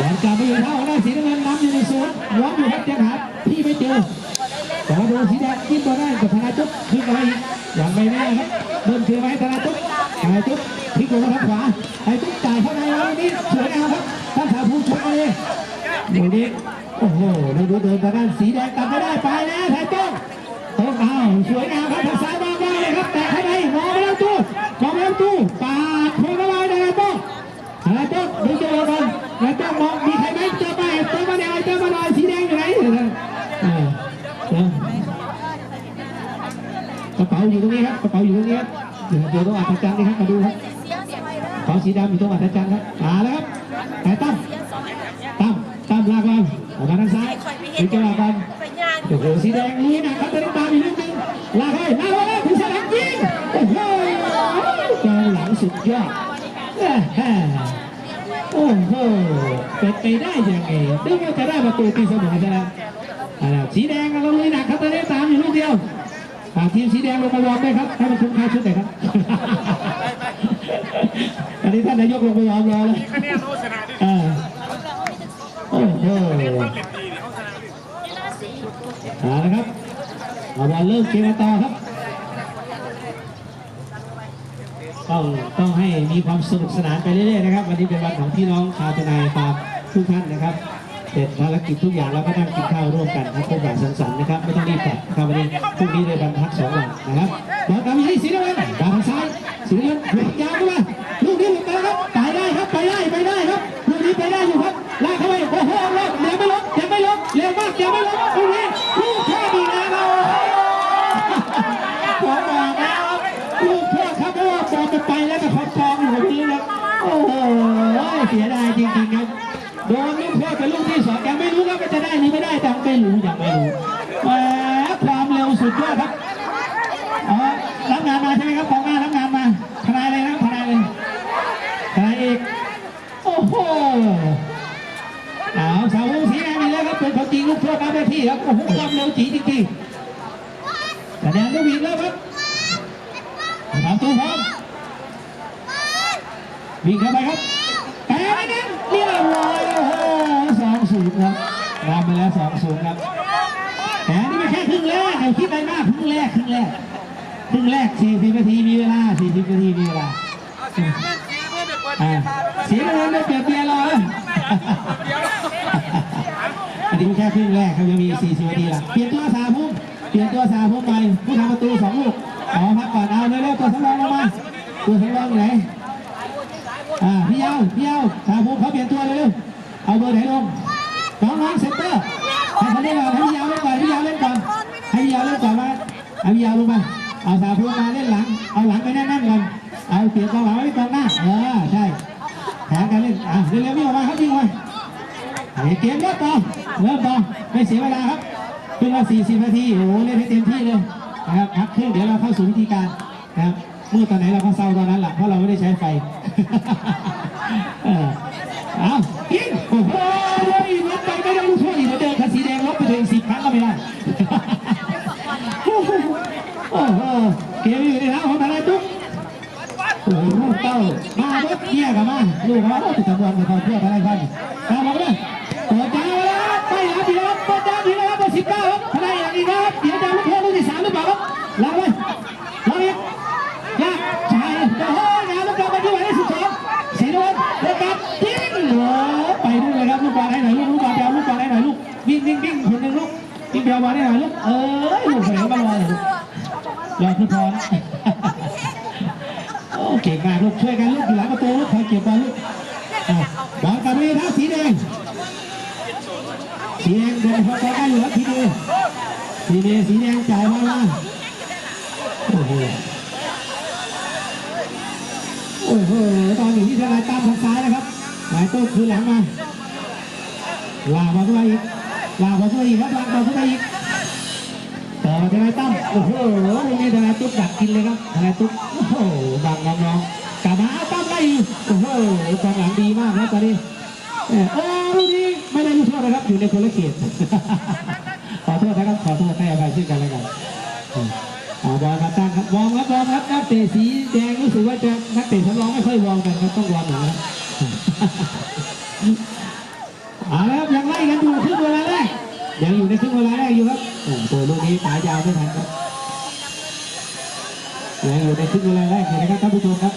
บอลกลับไปอยู่เท้าของด้านสีน้ำเงินนำอยู่ในศูนย์หวังอยู่ครับยังหาที่ไม่เจอแต่ว่าโดนสีแดงจิ้มตัวได้กับธนาจุ๊บขึ้นมาอีกยังไม่แน่ครับเริ่มคือไหมธนาจุ๊บธนาจุ๊บพลิกลงมาทางขวาไอ้จุ๊บจ่ายเข้าในแล้วนี่สวยงามครับท่านสาวภูมิชมเลยดูนี้โอ้โหดูดูเดินทางด้านสีแดงกลับไม่ได้ไปแล้วไทยต้องต้องเอาสวยงามครับทางซ้ายบ้างได้เลยครับแต่ข้างในมองไปแล้วตู้มองไปแล้วตู้ปาดโค้งเข้าไปได้ต้อง อะไรเจ้าดูเจอกันแล้วเจ้ามองมีใครไหมเจอไปเจอมาแดงเจอมาลอยสีแดงอยู่ไหนเออเออกระเป๋าอยู่ตรงนี้ครับกระเป๋าอยู่ตรงนี้ครับเดี๋ยวต้องอัศจรรย์นี่ครับมาดูครับกระเป๋าสีดำอยู่ตรงอัศจรรย์ครับมาแล้วครับแต่ตั้มตั้มตั้มลากบอลออกมาทางซ้ายดูจังหวะบอลโอ้โหสีแดงลุยหนะครับตอนนี้ตามอีกนิดนึงลากให้ลากให้ถึงสนามยิงโอ้โหกองหลังสุดยอด โอ้โหเป็นไปได้ยังไงนึกว่าจะได้ประตูตีเสมอซะแล้วอ่าสีแดงเราลุยหนักครับตอนนี้ตามอยู่ลูกเดียวอ่าทีมสีแดงลงมาวอร์มด้วยครับให้มันคุ้มค่าชุดหน่อยครับตอนนี้ท่านนายกลงไปวอร์มรอเลยคะแนนเขาชนะดิอ่าโอ้โหเล่นดีนี่เขาชนะดิเอาละครับเอาบอลเริ่มเกมกันต่อครับ ต้องต้องให้มีความสนุกสนานไปเรื่อยๆนะครับ วันนี้เป็นวันของพี่น้องชาวทนายฟามทุกท่านนะครับเสร็จภารกิจทุกอย่างแล้วก็นั่งกินข้าวร่วมกันนะพบปะสังสรรค์นะครับไม่ต้องรีบกลับครับวันนี้พรุ่งนี้เลยวันพักสองวันนะครับบอลกลับมาที่สีน้ำเงินดาวทางซ้ายสีน้ำเงินหลุดยาวเข้ามาลูกนี้หลุดไปแล้ครับไปได้ครับไปได้ไปได้ครับลูกนี้ไปได้อยู่ครับลากเข้าไปโอ้โหลงยังไม่ลงยังไม่ลงเร็วมากยังไม่ลง ที่ครับโอ้โหความเร็วจีจริงๆคะแนนก็วิ่งแล้วครับตามตัวพร้อมวิ่งเข้าไปครับแต่ไม่นั้นเรียบร้อยโอ้โหสองศูนย์ครับนำไปแล้วสองศูนย์ครับแต่นี่ไม่แค่ครึ่งแรกเอาคิดไปมากครึ่งแรกครึ่งแรกครึ่งแรกสี่สิบนาทีมีเวลาสี่สิบนาทีมีเวลาอ่าสีน้ำเงินได้เปรียบเบียร์รอแล้ว อันนี้แค่ครึ่งแรกเขายังมีสี่สิบนาทีละเปลี่ยนตัวสาพุ่มเปลี่ยนตัวสาพุ่มไปผู้ทำประตูสองลูกเอาพักก่อนเอาเร็วๆตัวสำรองลงมาตัวสำรองอยู่ไหนอ่าพี่ยาวพี่ยาวชาภูมิเขาเปลี่ยนตัวเลยเร็วเอาเบอร์ไหนลงน้องน้องเซนเตอร์ให้เขาเล่นก่อนให้พี่ยาวเล่นก่อนพี่ยาวเล่นก่อนให้พี่ยาวเล่นก่อนมาเอาพี่ยาวลงมาเอาสาภูมิมาเล่นหลังเอาหลังไปแน่นๆก่อนเอาเปลี่ยนกองหลังไว้กองหน้าเออใช่แผนการเล่นอะเร็วๆวิ่งออกมาครับวิ่งมา เฮ้ยเกมเริ่มต่อเริ่มต่อไม่เสียเวลาครับเพิ่งมา40นาทีโอ้โหเล่นให้เต็มที่เลยนะครับพักเครื่องเดี๋ยวเราเข้าสู่วิธีการนะครับมืดตอนไหนเราก็เศร้าตอนนั้นแหละเพราะเราไม่ได้ใช้ไฟเอายิงโอ้โหลบไปไม่ได้ลูกโทษอีกแล้วเดินคันสีแดงลบไปถึงสิบครั้งก็ไม่ได้โอ้โหเกมอยู่ในเท้าของทนายตุ๊กโอ้โหลูกเต้ามาเบิดเกียร์กับมาลูกมาโอ้ติดตำรวจมาทำเพื่อทนายพันตามมาเลย รอคือพอนโอ้เก่งมากลูกช่วยกันลูกอยู่หลังประตูลูกคอยเก็บบอลลูกบอลกลับไปท้าสีแดงสีแดงเดินพอได้อยู่ครับทีเดียวทีเดียวสีแดงจ่ายมาละโอ้โหโอ้โหตอนอยู่ที่ทนายตั้มทางซ้ายนะครับหมายต้นคือหลังมาลากมาขึ้นมาอีกลากมาขึ้นมาอีกครับลากมาขึ้นมาอีก อทนายตั้มโอ้โหวันนี้ทนายตุ๊กดักกินเลยครับทนายตุ๊กโอ้โหบังน้องๆกลับมาตั้มได้โอ้โหกองหลังดีมากนะตอนนี้เออโอ้ลูกนี้ไม่ได้ลูกโทษนะครับอยู่ในคนละเขตขอโทษนะครับขอโทษให้อภัยซึ่งกันและกันเอาบอลมาตั้งครับวอร์มครับวอร์มครับนักเตะสีแดงรู้สึกว่าจะนักเตะสำรองไม่ค่อยวอร์มกันครับต้องวอร์มหน่อยนะเอาละครับยังไล่กันอยู่ ยังอยู่ในครึ่งเวลาแรกอยู่ครับโอ้โหตัวลูกนี้ปลายยาวไม่ทันครับยังอยู่ในครึ่งเวลาแรกอยู่นะครับท่านผู้ชมครับ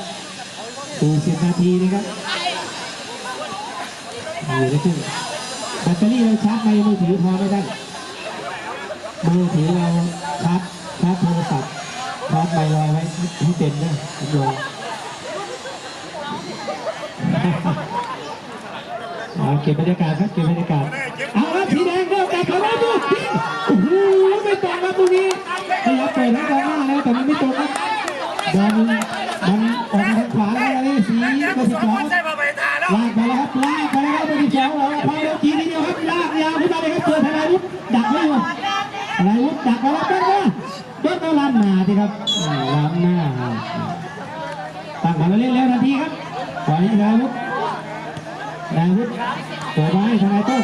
40นาทีนะครับอยู่ในครึ่งแบตเตอรี่เราชาร์จในมือถือพอไม่ได้มือถือเราชาร์จชาร์จโทรศัพท์ชาร์จไมค์ลอยไว้ให้เต็มนะผมลองเอาเก็บบรรยากาศครับเก็บบรรยากาศ เอาละสีแดงเริ่มแต่เขาดูโอ้โหไม่ตรงครับตรงนี้พยายามเปิดให้กองหน้าแล้วแต่มันไม่ตรงครับบอลมันออกมาทางขวาแล้วนี่สีเบอร์สิบสองใช่มาไปทาแล้วลากไปแล้วครับลากไปแล้วครับเบอร์สิบสองเราพอเร็วทีทีเดียวครับลากยาวขึ้นมาเลยครับเจอธนาวุฒิดักไว้อยู่ธนาวุฒิดักไว้แล้วเป็นว่าเบิ้ลต้องล้ำหน้าสิครับอ่าล้ำหน้าตั้งมาแล้วเล่นแล้วนาทีครับปล่อยให้ธนาวุฒินายวุฒิเปิดมาให้ทนายต้น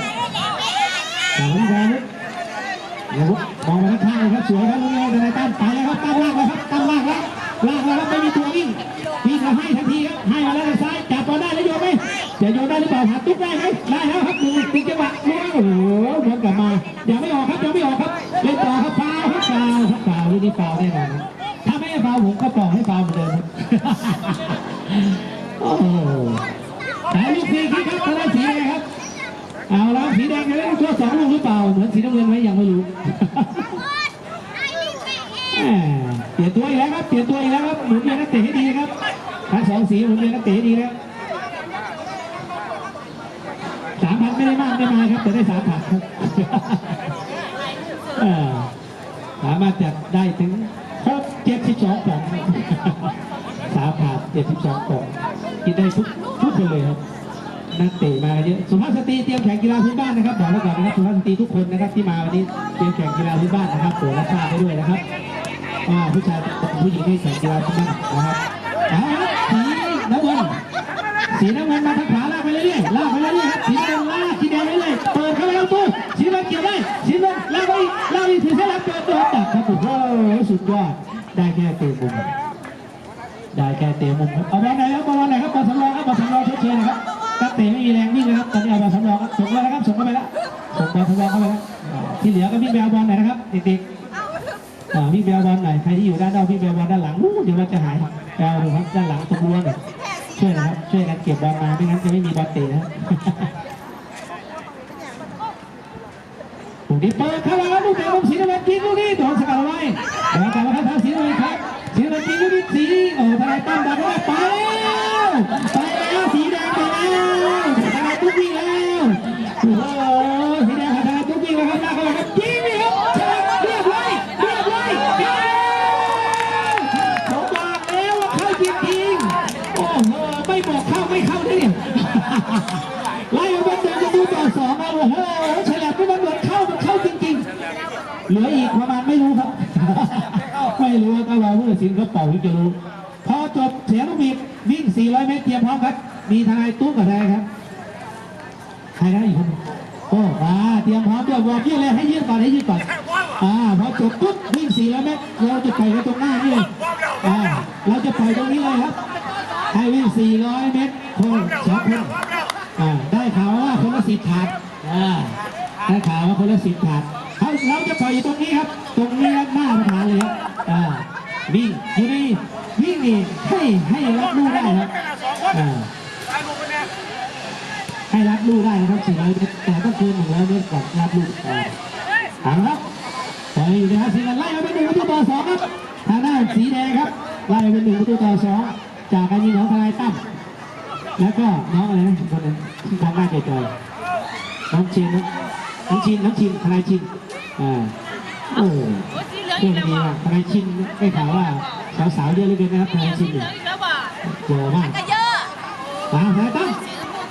ทางนี้นาวุฒินายวุฒิม ม แล้วครับเปลี่ยนตัวอีกแล้วครับหมุนเวียนนักเตะให้ดีครับทั้งสองสีหมุนเวียนนักเตะให้ดีแล้วสามพันไม่ได้มากไม่มายครับแต่ได้สามพันครับสามารถจะได้ถึงครบเจ็ดสิบสองปองสามพันเจ็ดสิบสองปองกินได้ทุกทุกคนเลยครับนักเตะมาเยอะสุภาพสตรีเตรียมแข่งกีฬาพื้นบ้านนะครับบอกไว้ก่อนนะครับสุภาพสตรีทุกคนนะครับที่มาวันนี้เตรียมแข่งกีฬาพื้นบ้านนะครับตัวรับทราบไปด้วยนะครับ อ่าผู้ชายผู้หญิงให้แข่งกีฬาพื้นบ้านนะครับเอาละสีน้ำเงินสีน้ำเงินมาทางขวาลากไปเรื่อยๆลากไปเรื่อยๆสีน้ำเงินลากสีแดงเรื่อยๆเปิดเข้าไปแล้วตู้สีน้ำเงินเกี่ยวได้สีน้ำเงินลากไปลากไปถือเส้นแล้วเปิดตัวตัดครับโอ้โหสุดยอดได้แค่เตะมุมได้แค่เตะมุมครับเอาบอลไหนครับบอลไหนครับบอลสำรองครับบอลสำรองเฉยๆนะครับตักเตะไม่มีแรงวิ่งเลยครับตอนนี้เอาบอลสำรองครับส่งไปแล้วครับส่งเข้าไปแล้วส่งบอลสำรองเข้าไปแล้วที่เหลือก็วิ่งไปเอาบอลไหนนะครับเด็กๆ อ่าวิ่งไหนใครที่อยู่ด้านนอกพี่แมวบอลด้านหลังอู้เดี๋ยวเราจะหายแมวดูครับด้านหลังตรงรั้วหน่ยช่วยนะครับช่วยกันเก็บบอลมาไม่งั้นจะไม่มีบอลเตะนะถูกดิเปิดเข้ามาแล้วลูกแมวลงสีน้ำเงินกินลูกนี้โดนสกัดเอาไว้แล้วแต่ว่าทางสีน้ำเงินครับสีน้ำเงินยิงลูกนี้สีโอ้ทนายตั้มดักไว้ไปแล้วไปแล้วสีแดงไปแล้วทนายตุ๊กวิ่งแล้วโอ้โหสีแดงทนายตุ๊กวิ่งแล้วครับหน้าเข้าไปครับยิงนี่ครับฉลับเรียบร้อยเรียบร้อยเย้ผมบอกแล้วว่าเข้าจริงๆโอ้โหไม่บอกเข้าไม่เข้าได้เนี่ย ไล่มาเป็นประตูต่อสองนะโอ้โหฉลับไม่มันเหมือนเข้ามันเข้าจริงๆ เหลืออีกประมาณไม่รู้ครับ ไม่รู้ว่าถ้าเราเมื่อ สินเขาเป่าถึงจะรู้พอจบเสียงลูกบีบวิ่ง 400 เมตรเตรียมพร้อมครับ มีทนายตู้กับทนายครับใครนะอีกคนโอ้อ่าเตรียมพร้อมด้วยบอกยืดเลยให้ยืดก่อนให้ยืดก่อนอ่าพอจบปุ๊บวิ่ง 400 เมตรเราจะไปกันตรงหน้านี่เลยอ่าเราจะไปตรงนี้เลยครับให้วิ่ง 400 เมตรคนสองคนอ่าได้ข่าวว่าคนละสิบถาดอ่าได้ข่าวว่าคนละสิบถาดเราจะปล่อยตรงนี้ครับ ตรงนี้ครับหน้าประธานเลยครับอ่า วิ่งอยู่นี่วิ่งนี่ให้ให้รับรู้ได้ครับอ่าให้รับรู้ได้นะครับสี่ร้อยเมตรแต่ต้องคืนหนึ่งร้อยเมตรก่อนรับรู้อ่าเอาละครับปอยู่นะครับสีแดไล่มาเป็นหนึ่งประตูต่อสองครับทางด้านสีแดงครับไล่เป็นหนึ่งประตูต่อสองจากการยิงของทนายตั้มแล้วก็น้องอะไรนะคนนึงที่ทางหน้าจอยน้องชินนะน้องชินน้องชินทนายชินอ่าโอ้ เรื่องดีมากทนายชินได้ข่าวว่าสาวๆเยอะเหลยเกินนะครับทนายชินเนี่ยโหมากก็เยอะตามทนายตั้ม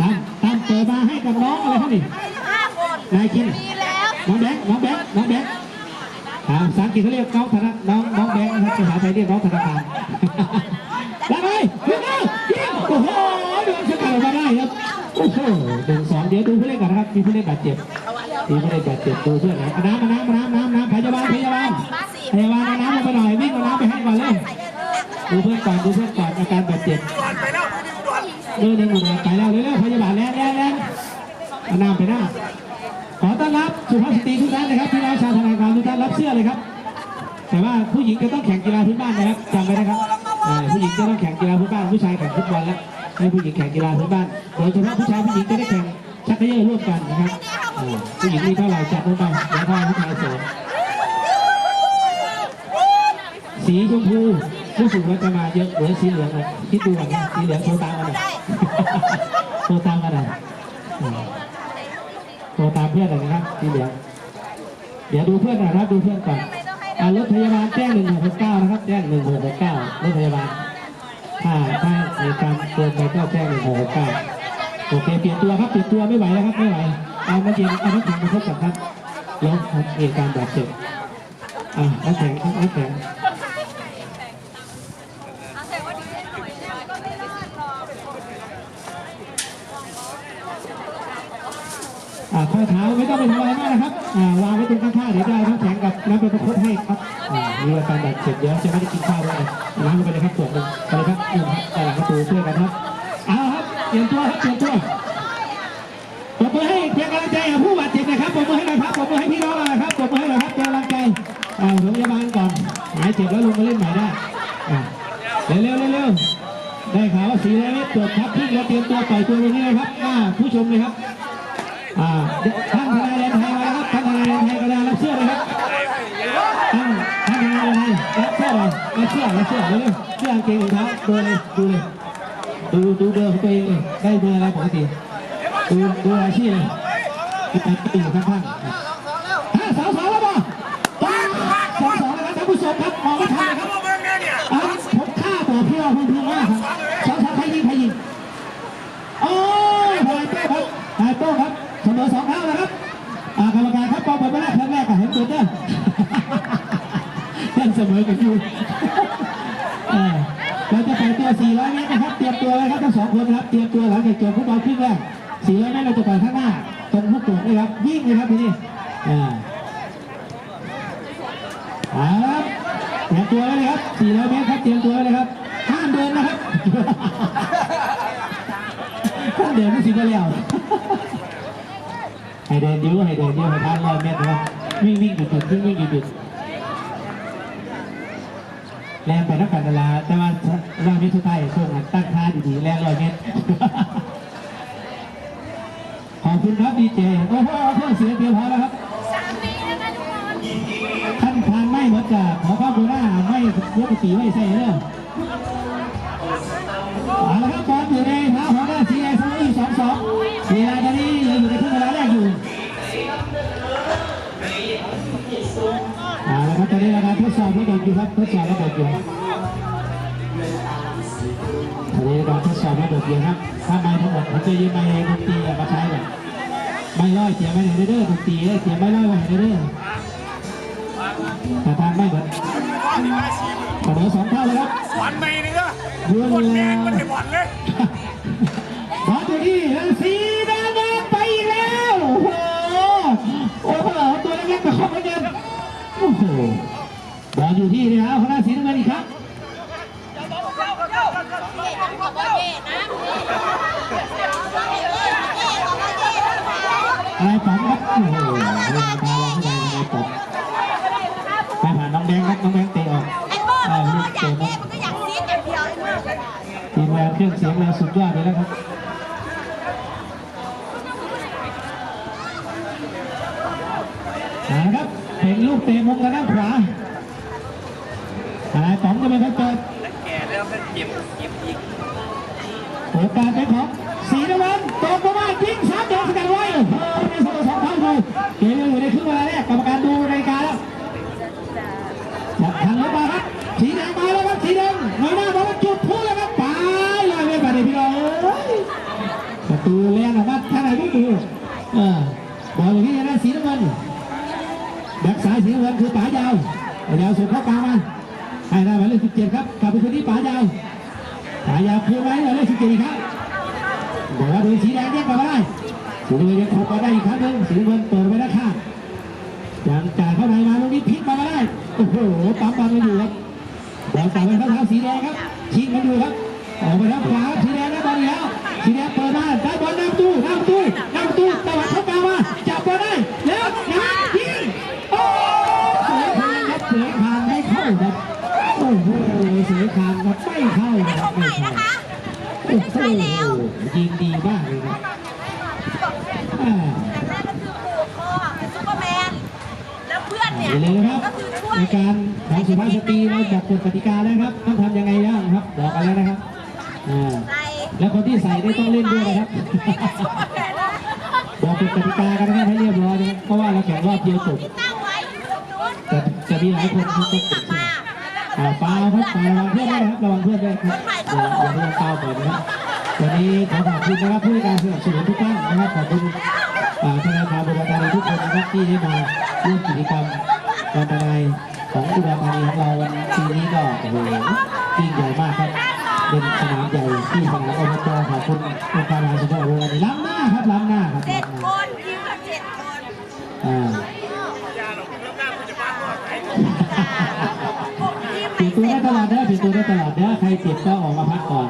ตามตามเปิดมาให้กับน้องอะไรเขานี่ห้าคนนายชินมีแล้วน้องแบงค์น้องแบงค์น้องแบงค์อ่าภาษาอังกฤษเขาเรียกน้องธนาน้องน้องแบงค์นะครับภาษาไทยเรียกน้องธนาคารแล้วไงยิงแล้วยิงโอ้โหโดนสกัดออกมาได้ครับโอ้โหหนึ่งสองเดี๋ยวดูผู้เล่นก่อนนะครับมีผู้เล่นบาดเจ็บมีผู้เล่นบาดเจ็บดูเพื่อนนะเอาน้ำมาน้ำมาน้ำ เพื่อนเด่วนไปแล้วมือนี่ด่วนเรื่องหนึ่งหมดแล้วไปแล้วเร็วๆพยาบาลแล้วแล้วแล้วเอาน้ำไปหน้า ขอต้อนรับสุภาพสตรีทุกท่านนะครับพี่น้องชาวธนาคารทุกท่านรับเสื้อเลยครับ แต่ว่าผู้หญิงจะต้องแข่งกีฬาพื้นบ้านนะครับจำไว้นะครับอ่าผู้หญิงจะต้องแข่งกีฬาพื้นบ้านผู้ชายแข่งฟุตบอลแล้วให้ผู้หญิงแข่งกีฬาพื้นบ้านโดยเฉพาะผู้ชายผู้หญิงจะได้แข่งชักเขย่อร่วมกันนะครับอ่าผู้หญิงมีเท่าไหร่จัดลงไปแล้วก็ผู้ชายสริมสีชมพู รู้สึกว่าจะมาเยอะเหลือสีเหลืองเลยคิดดูก่อนนะสีเหลืองโทรตามกันหน่อยโทรตามกันหน่อยอ่าโทรตามเพื่อนหน่อยนะครับสีเหลืองเดี๋ยวดูเพื่อนหน่อยนะครับดูเพื่อนก่อนอ่ารถพยาบาลแจ้งหนึ่งหกเก้านะครับ แจ้งหนึ่งหกเก้ารถพยาบาลถ้าถ้ามีการเกินไปก็แจ้งหนึ่งหกเก้าโอเคเปลี่ยนตัวครับเปลี่ยนตัวไม่ไหวแล้วครับไม่ไหวเอามาเย็นเอาน้ำแข็งมาทดสอบครับแล้วครับเหตุการณ์บาดเจ็บอ่าน้ำแข็งครับน้ำแข็ง เอาแต่ว่าดีหน่อยนะก็ไม่รอดหรอก อ่า ข้อเท้าไม่ต้องไปทำอะไรมากนะครับอ่าวางไว้ตรงข้างๆเดี๋ยวจะเอาน้ำแข็งกับน้ำเป็นประคดให้ครับอ่ามีอาการบาดเจ็บเดี๋ยวจะไม่ได้กินข้าวด้วยน้ำลงไปเลยครับขวดหนึงไปเลยครับนี่ครับไปหลังประตูช่วยกันครับเอาครับเตรียมตัวครับเตรียมตัวปรบมือให้เพียงกำลังใจกับผู้บาดเจ็บนะครับปรบมือให้หน่อยครับปรบมือให้พี่น้องหน่อยครับปรบมือให้หน่อยครับเป็นกำลังใจอ่าโรงพยาบาลก่อนหายเจ็บแล้วลงมาเล่นใหม่ได้อ่าเร็วเร็วเร็วๆได้ข่าวว่าสีแดงนี่ตรวจทับพึ่งแล้วเตรียมตัวปล่อยตัวตรงนี้เลยครับหน้าผู้ชมเลยครับ อ่าท่านทนายเรนไทยมาครับท่านทนายแดนไทยก็ได้รับเสื้อเลยครับท่านท่านทนายเรนไทยรับเสื้อเลยรับเสื้อรับเสื้อเร็วๆเสื้อกางเกงรองเท้าดูเลยดูเลยดูดูเบอร์ของตัวเองเลยได้เบอร์อะไรปกติดูดูอาชีพเลยที่ตั้งอยู่ข้างๆ กรรมารครับกองบอลไม่ได้ครั้งแรกก็เห็นตัวเจ้าเล่นเสมอกันอยู่เราจะไปตัว 400 เมตรนะครับ เตรียมตัวไว้ครับทั้งสองคนนะครับ เตรียมตัวหลังจากจบฟุตบอลครึ่งแรก 400 เมตรเราจะไปข้างหน้า ตรงลูกโป่งเลยครับ วิ่งเลยครับทีนี้อ่าเอาครับเตรียมตัวเลยครับ 400 เมตรครับ เตรียมตัวเลยครับ ห้ามเดินนะครับท่านเดินไม่สิบแล้ว ให้เดินเยอะให้เดินเยอะให้ทานร้อยเมตรนะครับวิ่งวิ่งหยุดหยุดวิ่งวิ่งหยุดหยุดแรงไปนักการตลาดแต่ว่าร้อยเมตรสุดท้ายช่วงนั้นตั้งท่าดีๆแรงร้อยเมตรขอบคุณครับดีเจโอ้โหเครื่องเสียเตรียมพอแล้วครับท่านทานไม่หมือนกับขอความกรุณาไม่ปกติไม่ใส่เด้อเอาละครับบอลอยู่ในเท้าของด้านสีแดงเออยู่สองสองเวลาตอนนี้ เอาละครับตอนนี้เราการทดสอบระบบอยู่ครับทดสอบระบบอยู่ตอนนี้เราทดสอบระบบอยู่ครับถ้าไม่ทั้งหมดผมจะยืมไม้ดนตรีมาใช้ก่อนไม่ร้อยเสียไม่ไหนเด้อดนตรีเสียไม่ร้อยไว้ไหนเด้อแต่ทางไม่เหมือนว่าที่มาชีเสมอสองเท่าเลยครับหวานไม่เนื้อยืหมดนแรแล้งวมันจะหวานเลยบอลอยู่ที่สีแดง อยู่ที่นี่ครับคณะสีน้ำเงินอีกครับอะไรป๋องครับโอ้โหเวลาพาเราเข้ไปในป๋องไปผ่านน้องแบงครับน้องแบงเตะออกไอ้โบ้มันก็อยากเย่มันก็อยากซีดอย่างเดียวไอ้โบ้ทีมงานเครื่องเสียงเราสุดยอดเลยนะครับนะครับเป็นลูกเตะมุมทางด้านขวา อะไรป๋องจะเป็นคนเปิดแก่แล้วก็เจ็บเจ็บอีกโอกาสเป็นของสีน้ำเงินตกประมาณยิงสามโดนสกัดไว้โอ้โหในสโมสรทางดูเกมยังอยู่ในครึ่งเวลาแรกกรรมการดูนาฬิการแล้วจับทางรถมาครับสีแดงมาแล้วครับสีแดงหน่อยหน้าบอกว่าจุดพูดแล้วครับไปลอยไปบาดเจ็บพี่น้องเอ้ยประตูแรงออกมาทางไหนไม่ดูเออบอลอย่างนี้นะสีน้ำเงินแบ็คซ้ายสีน้ำเงินคือป๋ายาวป๋ายาวส่งเข้ากลางมา ให้ได้หมายเลขสิครับกลับไปคนที่ป๋ายาวป๋ายาวเคลียร์ไว้หมายเลขสิบเดครับเอกว่าโดยสีแดงแยกกลับมาได้สีเงินยังคงมาได้อีกครั้งหนึ่งสีเงินเปิดไปด้านข้างยังจ่ายเข้าไปมาลูกนี้พลิกมาได้โอ้โหปั๊มบอลมาอยู่ครับบอลสาวเป็นข้าวท้าสีแดงครับชิงมาอยู่ครับออกไปทางขวาสีแดงนะบอลแล้วสีแดงเปิดมาได้บอลนำตู้นำตู้นำตู้ตะวันเข้ากามาจับบอลได้แล้วยิงโอ้เสือครับเสือพานได้เข้าครับ โอ้โหเสียคางครับไม่เข้าไม่ของใหม่นะคะไม่ใช่แยิงดีมากเลยครับแรกก็คือผูกคอเซุปเปอร์แมน แล้วเพื่อนเนี่ยก็คือช่วยในการของสุภาพสตรีเราจับกฎกติกาแล้วครับต้องทำยังไงบ้างครับบอกกันแล้วนะครับแล้วคนที่ใส่ได้ต้องเล่นด้วยนะครับบอกกฎกติกากันนะให้เรียบร้อยนะเพราะว่าเราแข่งรอบเดียวจบแต่จะมีหลายคนที่ต้อง ติดมาอ่าฟาครับฟาระวังเพื่อนด้วยนะครับระวังเพื่อนด้วยครับอย่าอย่าเพิ่งฟาวก่อนนะครับวันนี้ขอขอบคุณนะครับผู้ให้การสนับสนุนทุกท่านนะครับขอบคุณอ่าธนาคารบริการทุกคนนะครับที่ได้มาร่วมกิจกรรมการทนายของอุดรธานีของเราวันปีนี้ก็โอ้โหยิ่งใหญ่มากครับเป็นสนามใหญ่ที่สนามอบจขอบคุณองค์การบริหารส่วนจังหวัดอุดรธานีล้ำหน้าครับล้ำหน้าครับล้ำหน้านทีมละเจ็ดคน อ่า ตลอดเด้อเปลี่ยนตัวได้ตลอดเด้อใครเจ็บก็ออกมาพักก่อน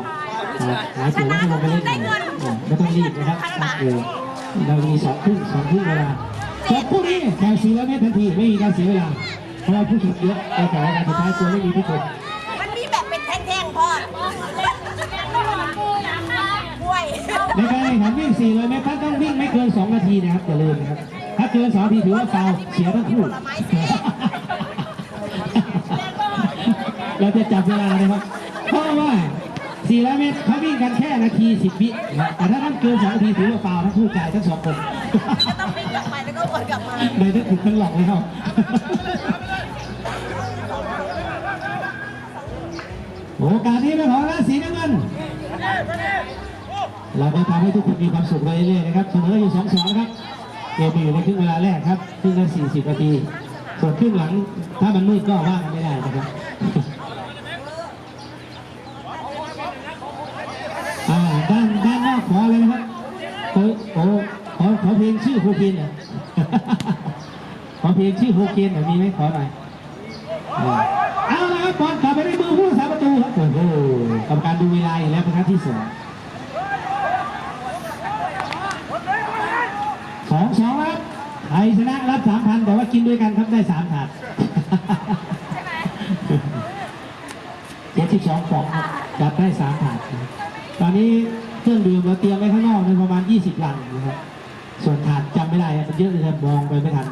อ่าหายเจ็บแล้วก็ลงไปเล่นใหม่อ่าไม่ต้องรีบนะครับพักเลยเรามีสองครึ่งสองครึ่งเวลาจบคู่นี้แข่งสี่ร้อยเมตรทันทีไม่มีการเสียเวลาเพราะว่าผู้ชมเยอะในแต่ละการสุดท้ายตัวไม่มีผู้ชมมันมีแบบเป็นแท่งๆพ่อป่วยในการแข่งขันวิ่ง400เมตรท่านต้องวิ่งไม่เกิน2นาทีนะครับอย่าลืมนะครับถ้าเกิน2นาทีถือว่าฟาวล์เสียทั้งคู่ เราจะจับเวลานะครับ เพราะว่า400เมตรเขาวิ่งกันแค่นาที10วินะครับแต่ถ้าท่านเกิน2นาทีถือว่าฟาวล์ทั้งคู่จ่ายทั้งสองคนก็ต้องวิ่งกลับไปแล้วก็วนกลับมาในทั้งขุดทั้งหลอกเลยครับ โอกาสนี้ไม่พอแล้วสีน้ำเงิน เราก็ทำให้ทุกคนมีความสุขไปเรื่อยๆนะครับ เสมออยู่สองสองครับเกมมีอยู่ในครึ่งเวลาแรกครับครึ่งละสี่สิบนาที ส่วนครึ่งหลังถ้ามันมืดก็ว่ากันไม่ได้นะครับ อ่า ด้านด้านนอก ขอเลยนะครับโอ้โอ้ขอขอเพลงชื่อครูพินขอเพลงชื่อครูพินหน่อยมีไหมขอหน่อยเอาละครับบอลกลับไปในมือผู้รักษาประตูครับโอ้โหกรรมการดูเวลาอีกแล้วเป็นครั้งที่สองสองสองครับไทยชนะรับสามพันแต่ว่ากินด้วยกันครับได้สามถาดเจ็ดสิบสองฟองครับจับได้สามถาดตอนนี้ ดื่มเราเตรียมไว้ข้างนอกในประมาณยี่สิบลังนะครับ ส่วนถาดจำไม่ได้ครับมันเยอะเลยครับมองไปไม่ทัน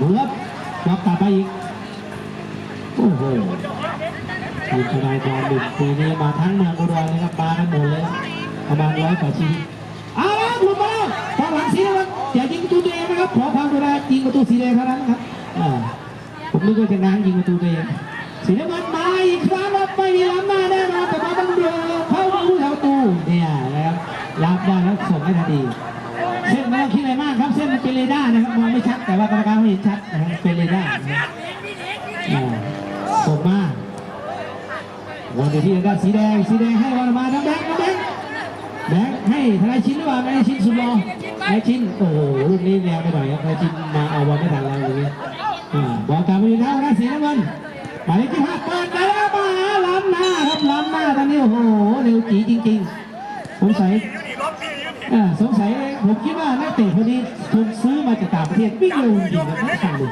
ดูครับรับกลับไปอีก โอ้โหทีมทนายความดึกปีนี้มาทั้งเมืองอุดรเลยครับมากันหมดเลยประมาณร้อยกว่าชีวิตเอาละหลุดมาแล้วทางหลังสีแดงอย่ายิงประตูตัวเองนะครับขอความกรุณายิงประตูสีแดงเท่านั้นครับผมนึกว่าจะง้างยิงประตูตัวเองสีน้ำเงินมา แล้วส่งให้ทันทีเส้นไม่ต้องคิดอะไรมากครับเส้นมันเป็นเรดาร์นะครับมองไม่ชัดแต่ว่ากรรมการเขาเห็นชัดนะครับเป็นเรดาร์นะครับอ่าส่งมาวันเดียวที่ด้านสีแดงสีแดงให้วันมาน้ำแดงน้ำแดงแบงค์ให้ทนายชิ้นหรือเปล่าทนายชิ้นสุดรอทนายชิ้นโอ้โหลูกนี้แรงไปหน่อยครับทนายชิ้นมาเอาบอลไม่ทันแล้วอย่างนี้อ่าบอลกลับมาอยู่เท้าทนาสีน้ำเงินหมายเลขที่ห้าเปิดไปแล้วมาล้ำหน้าครับล้ำหน้าตอนนี้โอ้โหเร็วจีจริงๆสงสัย อ่าสงสัยผมคิดว่านักเตะคนนี้ถูกซื้อมาจากต่างประเทศวิ่งเร็วจริงๆนะครับฟังดู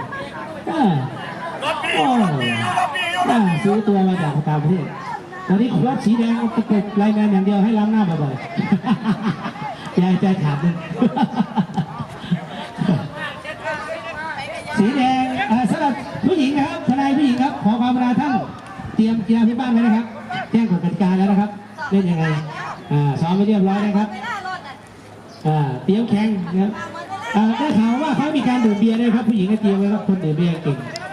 อ่ารถนี่โอ้อ่าซื้อตัวมาจากต่างประเทศตอนนี้โค้ชสีแดงประกบรายงานอย่างเดียวให้ล้ำหน้าบ่อยๆใจใจขาดหนึ่งสีแดงสำหรับผู้หญิงนะครับทนายผู้หญิงครับ ขอความกรุณาท่านเตรียมกีฬาที่บ้านไว้นะครับ แจ้งกฎกติกาแล้วนะครับ เล่นยังไงอ่าซ้อมไปเรียบร้อยนะครับ อ่าเตรียวแข็งนะครับอ่าได้ข่าวว่าเขามีการดื่มเบียร์ด้วยครับผู้หญิงก็เตรียวไว้ครับคนดื่มเบียร์เก่ง